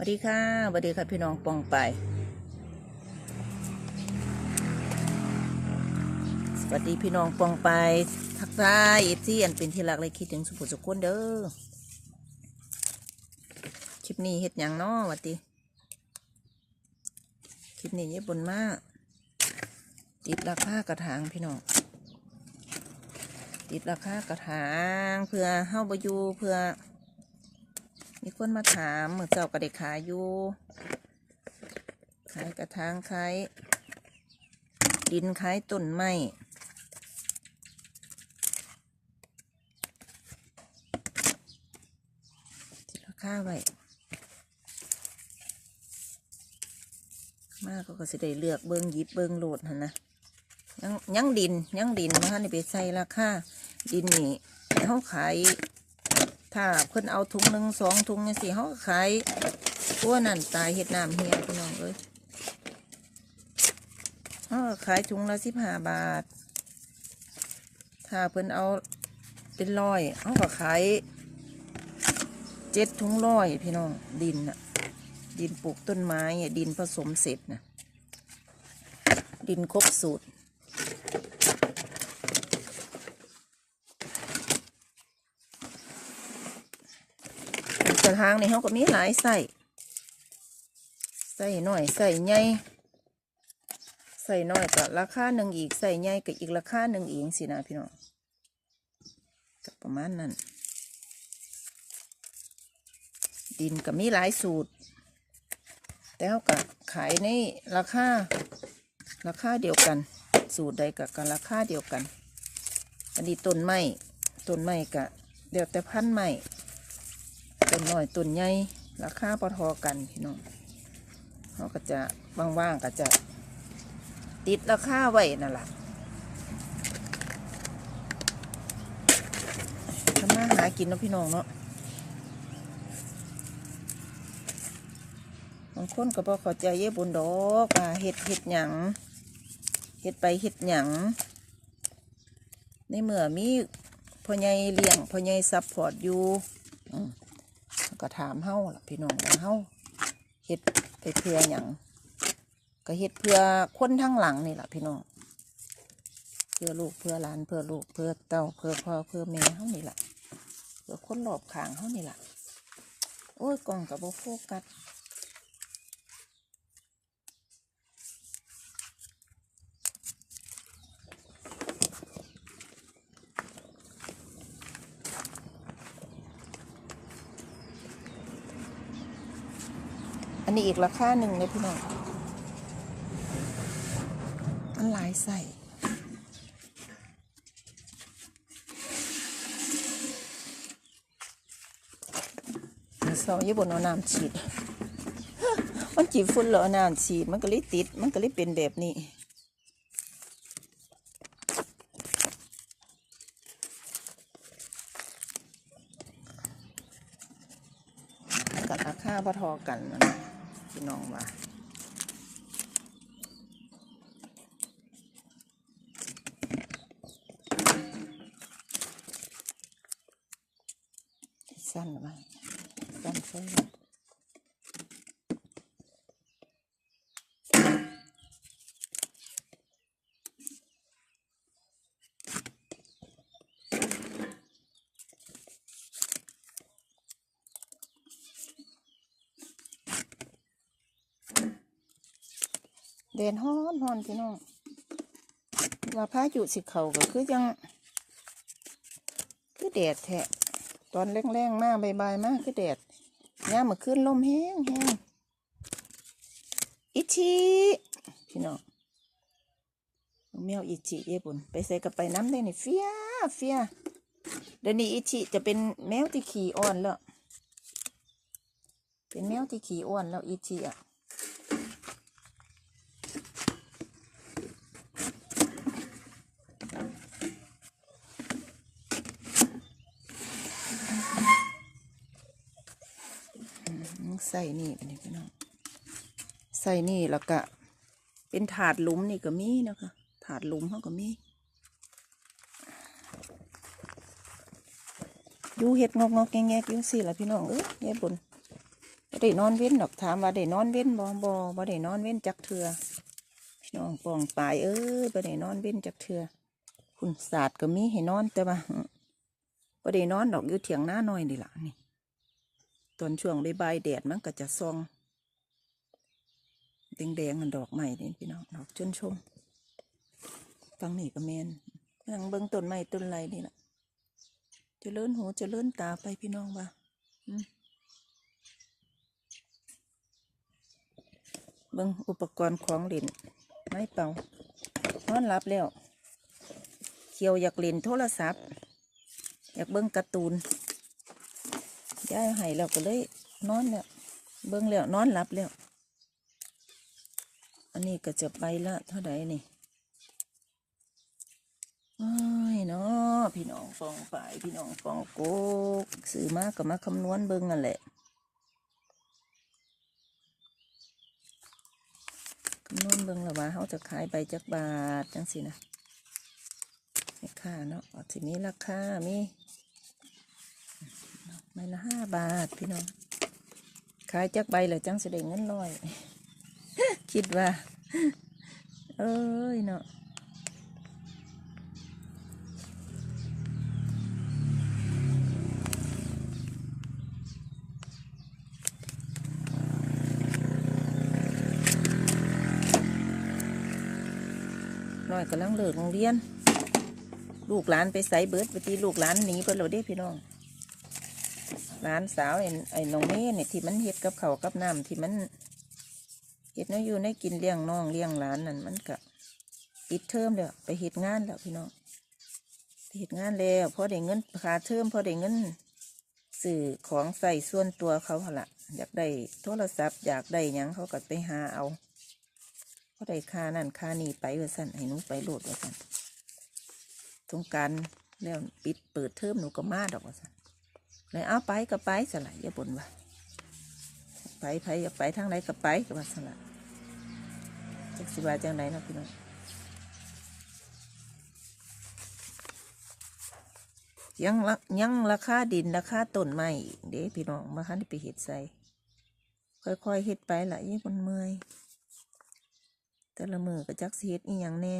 วัสดีค่ะสวัสดีค่ะพี่น้องปองไป สวัสดีพี่น้องปองไปทักทายเอฟซีอันเป็นที่รักเลยคิดถึงสุภสุขคนเด้อคลิปนี้เฮ็ดยังน้อวัดดีคลิปนี้เย็บบนมาก ติดราคากระถางพี่น้องติดราคากระถางเพื่อเฮ้าบอยู่เพื่อ มีคนมาถามเมื่อเจ้าก็ได้ขายอยู่ขายกระถางขายดินขายต้นไม้ราคาไว้มากก็สิได้เลือกเบิ้งหยิบเบิ้งโหลดหันนะยังยังดินยังดินมาให้ไปใส่ราคาดินนี่เขาขาย ถ้าเพิ่นเอาถุงหนึ่งสองถุงนี่สิเขาขายตัวนั่นตายเห็ดน้ำเฮียพี่น้องเอ้ยเขาขายถุงละสิบห้าบาท ถ้าเพิ่นเอาเป็นร้อยเขาก็ขายเจ็ดถุงร้อยพี่น้องดินน่ะดินปลูกต้นไม้ดินผสมเสร็จนะดินครบสูตร กระถางนี่เขาก็มีหลายใส่ใส่หน่อยใส่ใหญ่ใส่หน้อยก็ราคาหนึ่งอีกใส่ใหญ่ก็อีกราคาหนึ่งอีกสินะพี่น้องก็ประมาณนั้น ดินก็มีหลายสูตร แต่เขาก็ขายในราคาราคาเดียวกัน สูตรใดกับกันราคาเดียวกัน อันนี้ต้นไม้ต้นไม้กะเดี๋ยวแต่พันธุ์ไม้ ต้นน้อยต้นใหญ่ราคาพอทอกันพี่น้องเขาก็จะว่างๆก็จะ ติดราคาไว้นั่นแหละทำมาหากินเนาะพี่น้องเนาะบางคนก็บอกเข้าใจเย่บุญดอกว่าเฮ็ดเฮ็ดหยังเฮ็ดไปเฮ็ดหยังในเมื่อมีพ่อใหญ่เลี้ยงพ่อใหญ่ซัพพอร์ตอยู่อืม ก็ถามเฮาล่ะพี่น้องว่าเฮาเฮ็ดไปเพื่ออย่างก็เฮ็ดเพื่อคนทั้งหลังนี่แหละพี่น้องเพื่อลูกเพื่อหลานเพื่อลูกเพื่อเต้าเพื่อพ่อเพื่อแม่เฮานี่แหละเพื่อคนรอบข้างเฮานี่แหละโอ้ยกล่องกับโบโฟกัส อันนี้อีกราคาหนึ่งเลยพี่น้องมันหลายใส่เสาญี่ปุ่นเอาน้ำฉีด มันจีบฝุ่นเหรอน้ำฉีด มันก็เลยติด มันก็เลยเป็นแบบนี้กับราคาพอทอกันนะ พี่น้องว่า สั้นไหมสั้นใช่ไหม เดนฮ้อนฮ้อนพี่น้องว่าพายุสิเขาก็คือยัง คือแดดแทะตอนแรงๆมากใบๆมากคือแดดย่ามาขึ้นลมแห้งแห้งอิชิพี่น้องแมวอิชิเย่บุญไปใส่กับไปน้ำได้นี่เฟียเฟียเดี๋ยวนี้อิชิจะเป็นแมวที่ขี่อ่อนแล้ว เป็นแมวที่ขี่อ้วนแล้วอิชิอะ ใส่นี่อันนี้พี่น้องใส่นี่แล้วก็เป็นถาดหลุมนี่ก็มีนะคะถาดหลุมเขาก็มีอยู่เห็ดงอกงอกแงกแงอยู่สิล่ะพี่น้องเอ้ยยายบุญบ่ได้นอนเว้นดอกถามว่าได้นอนเว้นบ่บ่บ่ได้นอนเว้นจักเทือพี่น้องปองปายเอ้ยบ่ได้นอนเว้นจักเทือคุณศาสตร์ก็มีให้นอนแต่ว่าบ่ได้นอนดอกอยู่เถียงหน้าน้อยนี่ล่ะนี่ ตอนช่วงใบ่ายๆแดดมันก็จะส่องแดงๆกันดอกใหม่นี่พี่น้องดอกจนชมฟังนี่ก็แมนนั่งเบิ่งต้นไม้ต้นไรนี่แหละจะเลื่อนหูจะเลื่อนตาไปพี่น้องว่าเบิ่งอุปกรณ์ของเล่นไม้เป่านอนหลับแล้วเขียวอยากเล่นโทรศัพท์ อยากเบิ่งการ์ตูน ย้ายให้แล้วก็เลยนอนแล้วเบิ่งแล้วนอนหลับแล้ว อันนี้ก็จะไปละเท่าไหร่นี่โอ้ยเนาะพี่น้องฟองฝ่ายพี่น้องฟองโกกซื้อมาก็มาคำนวณเบิ่งนั่นแหละคำนวณเบิ่งแล้วว่าเขาจะขายใบจักบาทจังสินะราคาเนาะอาจสิมีราคามี ใบละห้าบาทพี่น้อง ขายจักใบเลยจังเสิได้เงินร้อย คิดว่า เอ้ยเนาะน้อยกำลังเลิกโรงเรียน ลูกหลานไปใส่เบิร์ดไปตีลูกหลานหนีเพิ่นเราได้พี่น้อง หลานสาวไอ้ไอ้น้องเมย์เนี่ยที่มันเฮ็ดกับเขากับน้ำที่มันเฮ็ดเนาะอยู่ในกินเลี้ยงน้องเลี้ยงหลานนั่นมันก็ปิดเทอมแล้วไปเฮ็ดงานแล้วพี่น้องไปเฮ็ดงานแล้วพอได้เงินค่าเทอมพอได้เงินสื่อของใส่ส่วนตัวเขาหละอยากได้โทรศัพท์อยากได้ยังเขาก็ไปหาเอาพอได้ค่านั่นค่านี่ไปว่าสั่นให้หนูไปโหลดว่าสั่นสงการแล้วปิดเปิดเทอมหนูก็มาดอกว่าสั่น เลยเอาไปก็ไปสละอย่าบ่นว่าไปไปอยากไปทางไหนก็ไปก็ว่าสละจักสิว่าจังไหนนะพี่น้องยังละยังราคาดินราคาต้นไม้เด้พี่น้องมาคันไปเห็ดใส่ค่อยๆเห็ดไปละยี่คนเมื่อยแต่ละมือก็จักสิเฮ็ดอีหยังแน่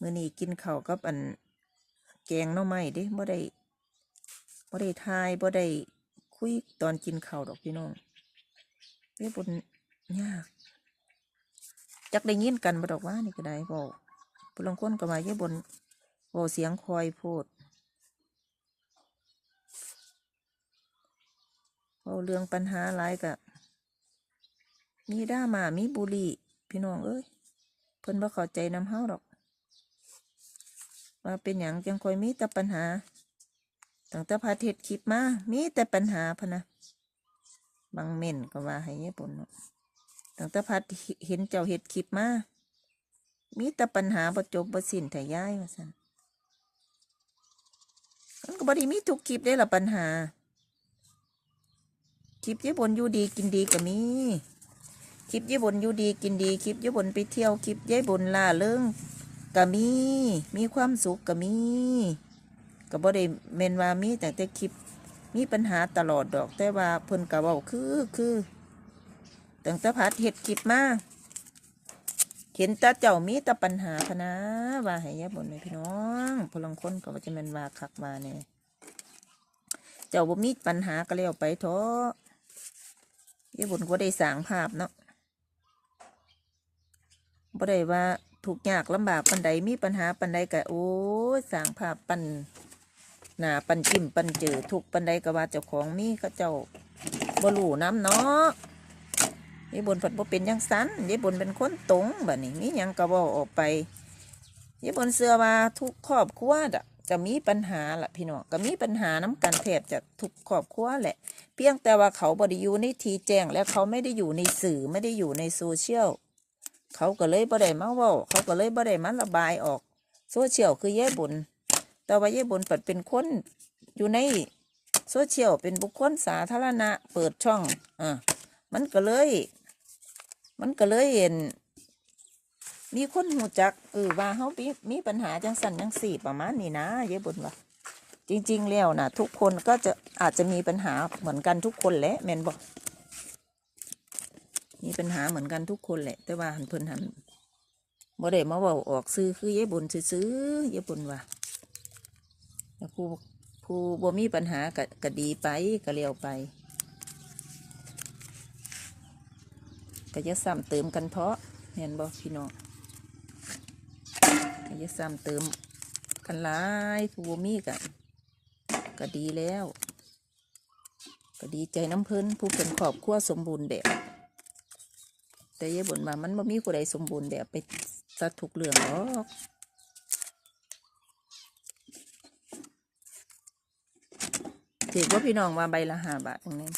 มื้อนี้กินข้าวกับอันแกงน่อไม้เด้บ่ได้ บ่ได้ทายบ่ได้คุยตอนกินข้าวดอกพี่น้องเรียบนยากจักได้ยินกันบ่ดอกว่านี่ก็ได้บอกผู้ลางคนก็มาเยอะบนบอกเสียงคอยโพดเว้าเรื่องปัญหาหลายกะมีด้ามามีบุหรี่พี่น้องเอ้ยเพิ่นบ่เข้าใจน้ำเฮาดอก ว่าเป็นหยังจังคอยมีแต่ปัญหา ตั้งแต่พาเทศคลิปมา มีแต่ปัญหาพะนะ บางเม่นก็ว่าให้ญี่ปุ่นตั้งแต่พัดเห็นเจ้าเห็ดคลิปมา มีแต่ปัญหาประจบประสินแต่ย้ายว่าสันมันก็บไดีมีทุกคลิปได้ละปัญหา คลิปญี่ปุ่นอยู่ดีกินดีก็มี คลิปญี่ปุ่นอยู่ดีกินดี คลิปญี่ปุ่นไปเที่ยว คลิปญี่ปุ่นล่าเริงก็มี มีความสุขก็มี ก็บ่ได้เมนว่ามีแต่แต่คลิปมีปัญหาตลอดดอก แต่ว่าเพิ่นก็เว้าคือคือตั้งแต่พัดเฮ็ดคลิปมาเห็นตาเจ้ามีแต่ปัญหาพนะว่าให้ยายบ่นแม่พี่น้องพลังคนก็ว่าจะแม่นว่าคักว่าแน่เจ้าบ่มีปัญหาก็แล้วไปเถอะยายบ่นก็ได้สางภาพเนาะบ่ได้ว่าทุกยากลำบากปันใดมีปัญหาปันใดก็โอ้สางภาพปัน หนาปันจิ้มปันเจอทุกปันใดก็ว่าเจ้าของมีก็เจ้าบ่รู้น้ำเนาะยายบนผัดบ่เป็นยังสันยายบนเป็นคนตรงแบบนี้มียังก็บอกออกไปยายบนเสื้อว่าทุกครอบครัวจะจะมีปัญหาล่ะพี่น้องก็มีปัญหาน้ำกันแทบจะทุกครอบครัวแหละ เพียงแต่ว่าเขาบไดิยูในทีแจ้งและเขาไม่ได้อยู่ในสื่อไม่ได้อยู่ในโซเชียลเขาก็เลยบ่ได้มาว่าเขาก็เลยบ่ได้มาระบายออกโซเชียลคือยายบน แต่ว่ายายบนปัดเป็นคนอยู่ในโซเชียลเป็นบุคคลสาธารณะ เปิดช่องอ่ามันก็เลย มันก็เลยเห็น มีคนหูจักเออว่าเขามีมีปัญหาจังสันจังสี่ประมาณนี้นะยายบนว่าจริง ๆ แล้วนะทุกคนก็จะอาจจะมีปัญหาเหมือนกันทุกคนแหละแมนบอกมีปัญหาเหมือนกันทุกคนแหละ แต่ว่าหันเพิ่นหันบ่ได้มาเว้าออกซื้อคือยายบุญซื้อๆยายบุญว่า ผู้ผู้บ่มีปัญหาก็ก็ดีไปก็เลี้ยวไปก็จะซ้ำเติมกันเพาะเห็นบ่พี่น้องก็จะซ้ำเติมกันหลายผู้บ่มีกันก็ดีแล้ว ก็ดีใจน้ำเพิ่นผู้เป็นครอบครัวสมบูรณ์แบบแต่ยาบ่นว่ามันบ่มีผู้ใดสมบูรณ์แบบไปซะทุกเรื่องหรอก ถือว่าพี่น้องว่าใบละห้าบาทตรงนี้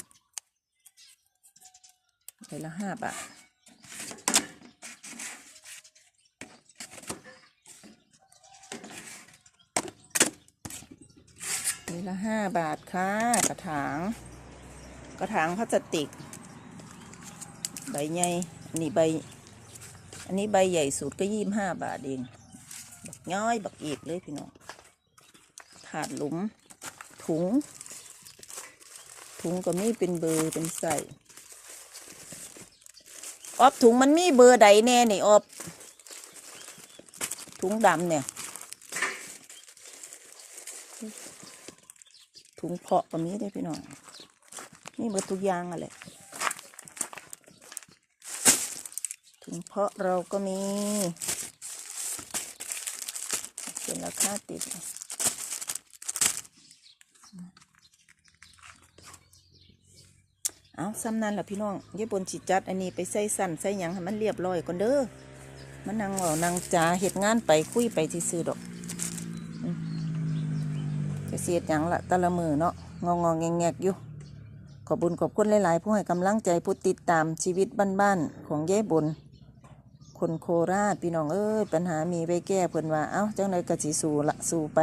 ใบละห้าบาทใบละห้าบาทค่ะ กระถาง กระถางพลาสติก ใบใหญ่อันนี้ใบ อันนี้ใบใหญ่สุดก็ยี่ห้าบาทเอง บักย้อย บักอีกเลยพี่น้องถาดหลุมถุง ถุงก็มีเป็นเบอร์เป็นใส่ออบถุงมันมีเบอร์ใดแน่นี่ออบถุงดำเนี่ย ถุงเพาะก็มีได้พี่น้องนี่เบอร์ทุกอย่างอะแหละถุงเพาะเราก็มีเป็นราคาติด เอาซ้ำนั่นแหละพี่น้องเย่บนจิจัด อันนี้ไปใส่สั่นใส่หยังให้มันเรียบร้อยก่อนเด้อมันนั่งเว่านางจ่าเหตุงานไปคุยไปซื่อดอกจะเสียดหยังละตะละมือเนาะงองงแงกอยู่ ขอบุญขอบคุณหลาย ๆ ผู้ให้กำลังใจผู้ติดตามชีวิตบ้านๆของเย่บนคนโคราชพี่น้องเอ้ยปัญหามีไว้แก้เพิ่นว่าเอ้าจังไดก็สิสู้ละสูไป